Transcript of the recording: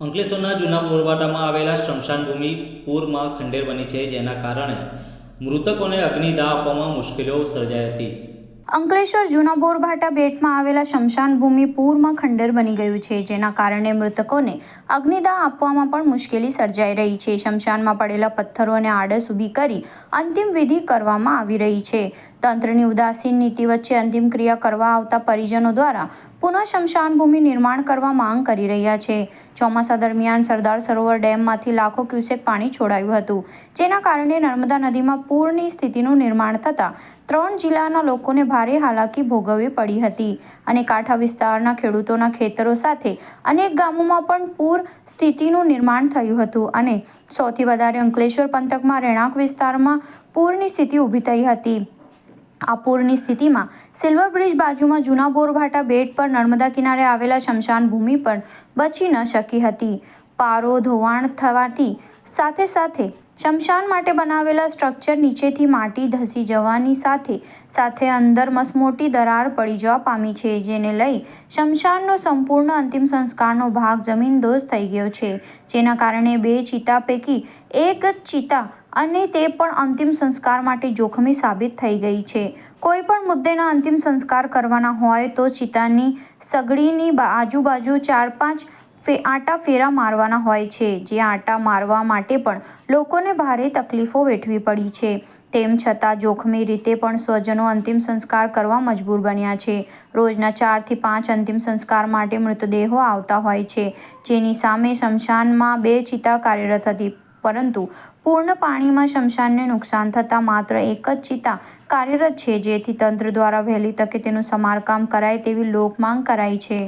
અંકલેશ્વરના જૂના બોરવાટામાં આવેલા સ્મશાનભૂમિ પૂરમાં ખંડેર બની છે, જેના કારણે મૃતકોને અગ્નિદાહ આપવામાં મુશ્કેલીઓ સર્જાઈ હતી. અંકલેશ્વર જૂના બોરભાટા બેટમાં આવેલા શમશાન ભૂમિ પૂરમાં ખંડેર બની ગયું છે, જેના કારણે મૃતકોને અગ્નિદાહ આપવામાં પણ મુશ્કેલી સર્જાઈ રહી છે. શમશાનમાં પડેલા પથ્થરોને આડસ ઊભી કરી અંતિમ વિધિ કરવામાં આવી રહી છે. તંત્રની ઉદાસીન નીતિ વચ્ચે અંતિમ ક્રિયા કરવા આવતા પરિજનો દ્વારા પુનઃ શમશાન ભૂમિ નિર્માણ કરવા માંગ કરી રહ્યા છે. ચોમાસા દરમિયાન સરદાર સરોવર ડેમમાંથી લાખો ક્યુસેક પાણી છોડાયું હતું, જેના કારણે નર્મદા નદીમાં પૂરની સ્થિતિનું નિર્માણ થતાં ત્રણ જિલ્લાના લોકોને ભારે હાલાકી ભોગવવી પડી હતી અને કાંઠા વિસ્તારના ખેડૂતોના ખેતરો સાથે અનેક ગામોમાં પણ પૂર સ્થિતિનું નિર્માણ થયું હતું અને સૌથી વધારે અંકલેશ્વર પંથકમાં રહેણાંક વિસ્તારમાં પૂરની સ્થિતિ ઊભી થઈ હતી. આ પૂરની સ્થિતિમાં સિલ્વર બ્રિજ બાજુમાં જૂના બોરભાટા બેટ પર નર્મદા કિનારે આવેલા શમશાન ભૂમિ પણ બચી ન શકી હતી. પારો ધોવાણ થવાથી સાથે સાથે શમશાન માટે બનાવેલા સ્ટ્રક્ચર નીચેથી માટી ધસી જવાની સાથે સાથે અંદર મસમોટી દરાર પડી જવા પામી છે, જેને લઈ શમશાનનો સંપૂર્ણ અંતિમ સંસ્કારનો ભાગ જમીનદોઝ થઈ ગયો છે. જેના કારણે બે ચિતા પૈકી એક જ ચિતા અને તે પણ અંતિમ સંસ્કાર માટે જોખમી સાબિત થઈ ગઈ છે. કોઈ પણ મુદ્દેના અંતિમ સંસ્કાર કરવાના હોય તો ચિતાની સગડીની આજુબાજુ ચાર પાંચ ફે, આટા ફેરા મારવાના હોય છે, જે આટા મારવા માટે પણ લોકોને ભારે તકલીફો વેઠવી પડી છે. તેમ છતાં જોખમી રીતે પણ સ્વજનો અંતિમ સંસ્કાર કરવા મજબૂર બન્યા છે. રોજના ચારથી પાંચ અંતિમ સંસ્કાર માટે મૃતદેહો આવતા હોય છે, જેની સામે શમશાનમાં બે ચિતા કાર્યરત હતી, પરંતુ પૂર્ણ પાણીમાં શમશાનને નુકસાન થતાં માત્ર એક જ ચિતા કાર્યરત છે, જેથી તંત્ર દ્વારા વહેલી તકે તેનું સમારકામ કરાય તેવી લોકમાંગ કરાઈ છે.